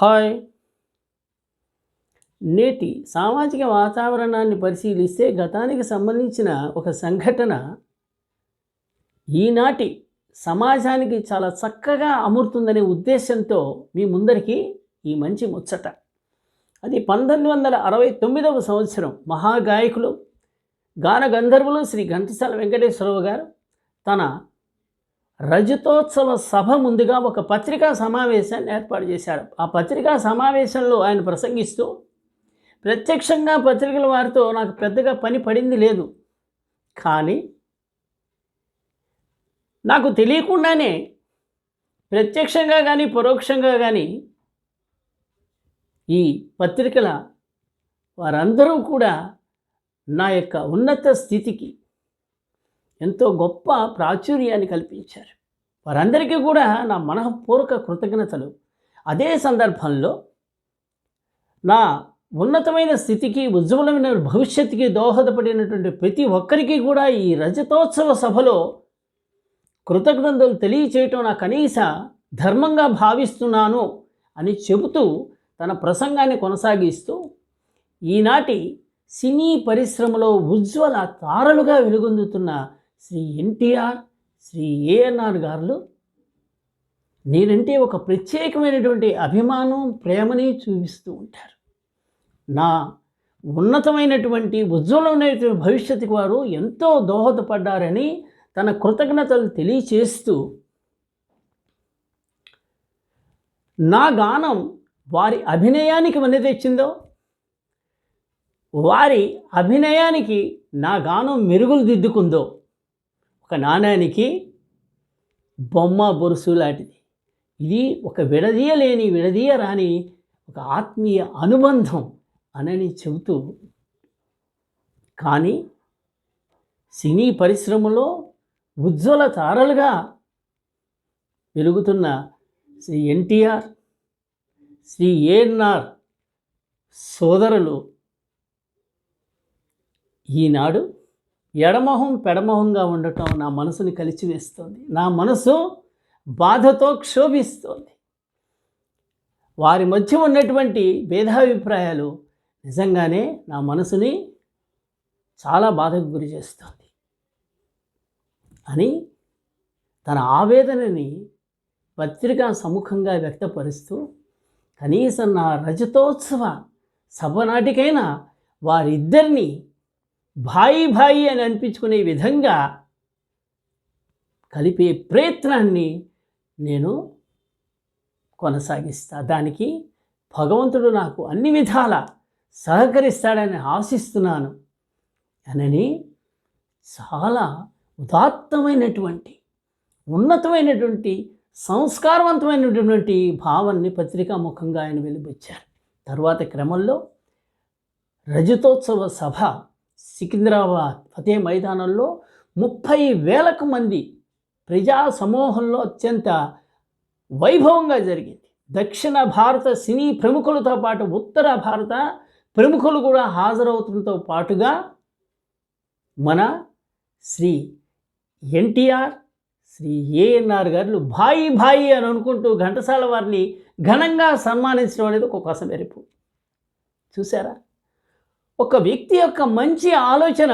Hi. నేటి సామాజిక వాతావరణాన్ని పరిశీలిస్తే గతానికి సంబంధించిన ఒక సంఘటన ఈనాటి సమాజానికి చాలా చక్కగా అమరుతుందనే ఉద్దేశంతో మీ ముందరికి ఈ మంచి ముచ్చట. అది పంతొమ్మిది వందల అరవై తొమ్మిదవ సంవత్సరం మహాగాయకులు గాన గంధర్వులు శ్రీ ఘంటసాల వెంకటేశ్వరరావు గారు తన రజతోత్సవ సభ ముందుగా ఒక పత్రికా సమావేశాన్ని ఏర్పాటు చేశారు. ఆ పత్రికా సమావేశంలో ఆయన ప్రసంగిస్తూ ప్రత్యక్షంగా పత్రికల వారితో నాకు పెద్దగా పని పడింది లేదు. కానీ నాకు తెలియకుండానే ప్రత్యక్షంగా కానీ పరోక్షంగా కానీ ఈ పత్రికల వారందరూ కూడా నా యొక్క ఉన్నత స్థితికి ఎంతో గొప్ప ప్రాచుర్యాన్ని కల్పించారు. వారందరికీ కూడా నా మనఃపూర్వక కృతజ్ఞతలు. అదే సందర్భంలో నా ఉన్నతమైన స్థితికి ఉజ్వలమైన భవిష్యత్తుకి దోహదపడినటువంటి ప్రతి ఒక్కరికి కూడా ఈ రజతోత్సవ సభలో కృతజ్ఞతలు తెలియచేయటం నా కనీస ధర్మంగా భావిస్తున్నాను అని చెబుతూ తన ప్రసంగాన్ని కొనసాగిస్తూ ఈనాటి సినీ పరిశ్రమలో ఉజ్వల తారలుగా వెలుగొందుతున్న శ్రీ ఎన్టీఆర్ శ్రీ ఏఎన్ఆర్ గారు నేనంటే ఒక ప్రత్యేకమైనటువంటి అభిమానం ప్రేమని చూపిస్తూ ఉంటారు. నా ఉన్నతమైనటువంటి ఉజ్వలమైనటువంటి భవిష్యత్తుకు వారు ఎంతో దోహదపడ్డారని తన కృతజ్ఞతలు తెలియచేస్తూ నా గానం వారి అభినయానికి వన్నె తెచ్చిందో? వారి అభినయానికి నా గానం మెరుగులు దిద్దుకుందో? ఒక నాణానికి బొమ్మ బొరుసు లాంటిది. ఇది ఒక విడదీయలేని విడదీయరాని ఒక ఆత్మీయ అనుబంధం అనని చెబుతూ కానీ సినీ పరిశ్రమలో ఉజ్వల తారలుగా వెలుగుతున్న శ్రీ ఎన్టీఆర్ శ్రీ ఏఎన్ఆర్ సోదరులు ఈనాడు ఎడమొహం పెడమొహంగా ఉండటం నా మనసుని కలిచివేస్తుంది. నా మనసు బాధతో క్షోభిస్తోంది. వారి మధ్య ఉన్నటువంటి భేదాభిప్రాయాలు నిజంగానే నా మనసుని చాలా బాధకు గురి చేస్తుంది. అని తన ఆవేదనని పత్రికా సముఖంగా వ్యక్తపరుస్తూ కనీసం నా రజతోత్సవ సభ నాటికైనా వారిద్దరిని భాయి భాయి అని అనిపించుకునే విధంగా కలిపే ప్రయత్నాన్ని నేను కొనసాగిస్తా. దానికి భగవంతుడు నాకు అన్ని విధాల సహకరిస్తాడని ఆశిస్తున్నాను అనని చాలా ఉదాత్తమైనటువంటి ఉన్నతమైనటువంటి సంస్కారవంతమైనటువంటి భావాన్ని పత్రికా ముఖంగా ఆయన వెలిపించారు తర్వాత క్రమంలో రజతోత్సవ సభ సికింద్రాబాద్ ఫతే మైదానంలో ముప్పై వేలకు మంది ప్రజా సమూహంలో అత్యంత వైభవంగా జరిగింది. దక్షిణ భారత సినీ ప్రముఖులతో పాటు ఉత్తర భారత ప్రముఖులు కూడా హాజరవుతుంతో పాటుగా మన శ్రీ ఎన్టీఆర్ శ్రీ ఏఎన్ఆర్ గారు భాయి భాయి అని అనుకుంటూ ఘంటసాల వారిని ఘనంగా సన్మానించడం అనేది ఒక కోసం మెరుపు చూసారా ఒక వ్యక్తి యొక్క మంచి ఆలోచన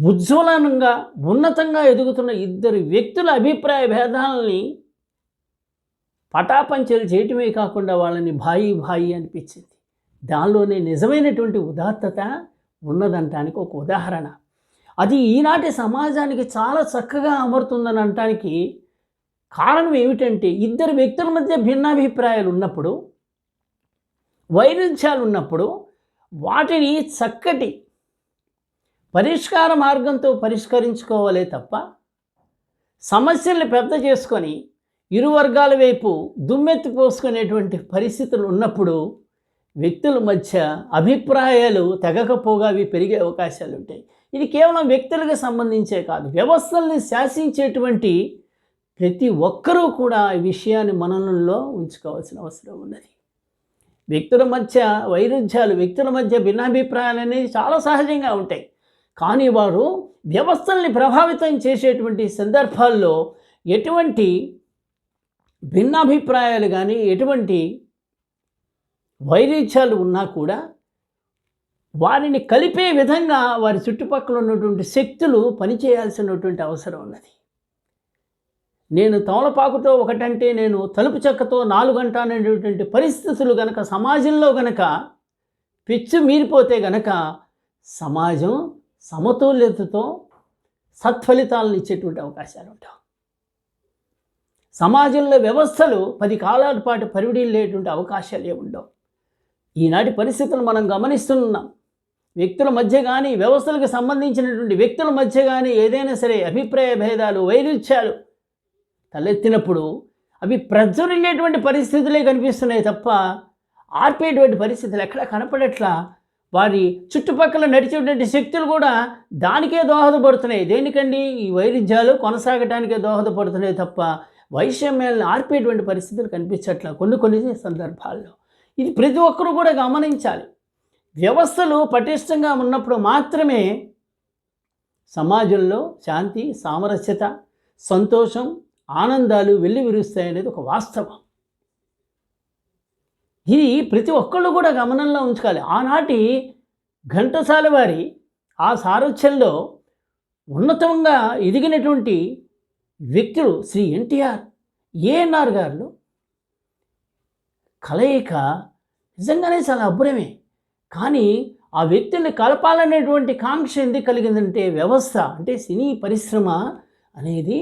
ఉజ్వలంగా ఉన్నతంగా ఎదుగుతున్న ఇద్దరు వ్యక్తుల అభిప్రాయ భేదాలని పటాపంచలు చేయటమే కాకుండా వాళ్ళని భాయి భాయి అనిపించింది. దానిలోనే నిజమైనటువంటి ఉదాత్తత ఉన్నదంటానికి ఒక ఉదాహరణ. అది ఈనాటి సమాజానికి చాలా చక్కగా అమరుతుందని అనటానికి కారణం ఏమిటంటే ఇద్దరు వ్యక్తుల మధ్య భిన్నాభిప్రాయాలు ఉన్నప్పుడు వైరుధ్యాలు ఉన్నప్పుడు వాటిని చక్కటి పరిష్కార మార్గంతో పరిష్కరించుకోవాలే తప్ప సమస్యల్ని పెద్ద చేసుకొని ఇరు వర్గాల వైపు దుమ్మెత్తి పోసుకునేటువంటి పరిస్థితులు ఉన్నప్పుడు వ్యక్తుల మధ్య అభిప్రాయాలు తెగకపోగా అవి పెరిగే అవకాశాలు ఉంటాయి. ఇది కేవలం వ్యక్తులకు సంబంధించే కాదు. వ్యవస్థల్ని శాసించేటువంటి ప్రతి ఒక్కరూ కూడా ఈ విషయాన్ని మననంలో ఉంచుకోవాల్సిన అవసరం ఉన్నది. వ్యక్తుల మధ్య వైరుధ్యాలు వ్యక్తుల మధ్య భిన్నాభిప్రాయాలు అనేవి చాలా సహజంగా ఉంటాయి. కానీ వారు వ్యవస్థల్ని ప్రభావితం చేసేటువంటి సందర్భాల్లో ఎటువంటి భిన్నాభిప్రాయాలు కానీ ఎటువంటి వైరుధ్యాలు ఉన్నా కూడా వారిని కలిపే విధంగా వారి చుట్టుపక్కల ఉన్నటువంటి శక్తులు పనిచేయాల్సినటువంటి అవసరం ఉన్నది. నేను తమలపాకుతో ఒకటంటే నేను తలుపు చెక్కతో నాలుగు అనేటువంటి పరిస్థితులు గనక సమాజంలో గనక పిచ్చు మీరిపోతే గనక సమాజం సమతుల్యతతో సత్ఫలితాలను ఇచ్చేటువంటి అవకాశాలు ఉంటాయి. సమాజంలో వ్యవస్థలు పది కాలాల పాటు పరివిడిల్లేటువంటి అవకాశాలు ఏముండవు ఈనాటి పరిస్థితులు మనం గమనిస్తున్నాం. వ్యక్తుల మధ్య కానీ వ్యవస్థలకు సంబంధించినటువంటి వ్యక్తుల మధ్య కానీ ఏదైనా సరే అభిప్రాయ భేదాలు వైరుధ్యాలు తలెత్తినప్పుడు అవి ప్రజ్వరిల్లేటువంటి పరిస్థితులే కనిపిస్తున్నాయి తప్ప ఆర్పేటువంటి పరిస్థితులు ఎక్కడ కనపడట్లా? వారి చుట్టుపక్కల నడిచేటువంటి శక్తులు కూడా దానికే దోహదపడుతున్నాయి. దేనికండి? ఈ వైరుధ్యాలు కొనసాగటానికే దోహదపడుతున్నాయి తప్ప వైషమ్యాలను ఆర్పేటువంటి పరిస్థితులు కనిపించట్లా కొన్ని కొన్ని సందర్భాల్లో. ఇది ప్రతి ఒక్కరూ కూడా గమనించాలి. వ్యవస్థలు పటిష్టంగా ఉన్నప్పుడు మాత్రమే సమాజంలో శాంతి సామరస్యత సంతోషం ఆనందాలు వెళ్ళి విరుస్తాయనేది ఒక వాస్తవం. ఇది ప్రతి ఒక్కళ్ళు కూడా గమనంలో ఉంచుకోవాలి. ఆనాటి ఘంటసాల వారి ఆ సారథ్యంలో ఉన్నతంగా ఎదిగినటువంటి వ్యక్తులు శ్రీ ఎన్టీఆర్ ఏఎన్ఆర్ గారు కలయిక నిజంగానే చాలా అబ్బురమే. కానీ ఆ వ్యక్తుల్ని కలపాలనేటువంటి కాంక్ష ఎందుకు కలిగిందంటే వ్యవస్థ అంటే సినీ పరిశ్రమ అనేది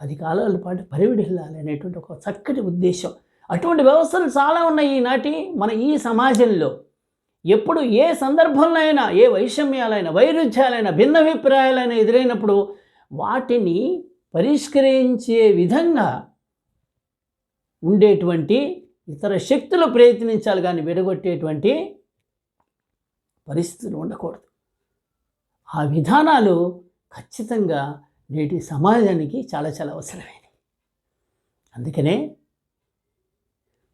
పది కాలాల పాటు పరివిడిల్లాలి అనేటువంటి ఒక చక్కటి ఉద్దేశం. అటువంటి వ్యవస్థలు చాలా ఉన్నాయి ఈనాటి మన ఈ సమాజంలో. ఎప్పుడు ఏ సందర్భంలో అయినా ఏ వైషమ్యాలైనా వైరుధ్యాలైనా భిన్నాభిప్రాయాలైనా ఎదురైనప్పుడు వాటిని పరిష్కరించే విధంగా ఉండేటువంటి ఇతర శక్తులు ప్రయత్నించాలి కానీ విడగొట్టేటువంటి పరిస్థితులు ఉండకూడదు. ఆ విధానాలు ఖచ్చితంగా నేటి సమాజానికి చాలా చాలా అవసరమైనవి అందుకనే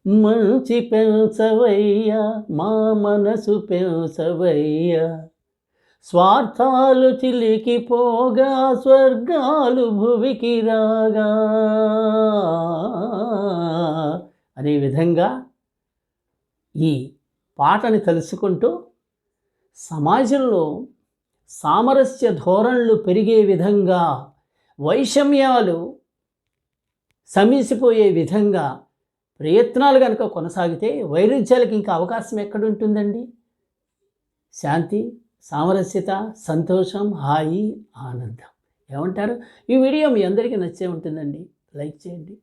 మంచి పెంచవయ్యా మా మనసు పెంచవయ్యా. స్వార్థాలు చిలికిపోగా స్వర్గాలు భువికి రాగా అనే విధంగా ఈ పాటని తెలుసుకుంటూ సమాజంలో సామరస్య ధోరణులు పెరిగే విధంగా వైషమ్యాలు సమీసిపోయే విధంగా ప్రయత్నాలు కనుక కొనసాగితే వైరుధ్యాలకు ఇంకా అవకాశం ఎక్కడుంటుందండి? శాంతి సామరస్యత సంతోషం హాయి ఆనందం. ఏమంటారు? ఈ వీడియో మీ అందరికీ నచ్చే ఉంటుందండి. లైక్ చేయండి.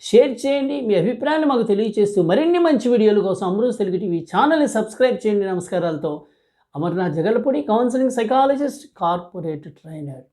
షేర్ చేయండి. మీ అభిప్రాయాన్ని మాకు తెలియజేస్తూ మరిన్ని మంచి వీడియోల కోసం అమృత్ తెలుగు టీవీ ఛానల్ని సబ్స్క్రైబ్ చేయండి నమస్కారాలతో. Amarnath Jagalpudi counselling psychologist corporate trainer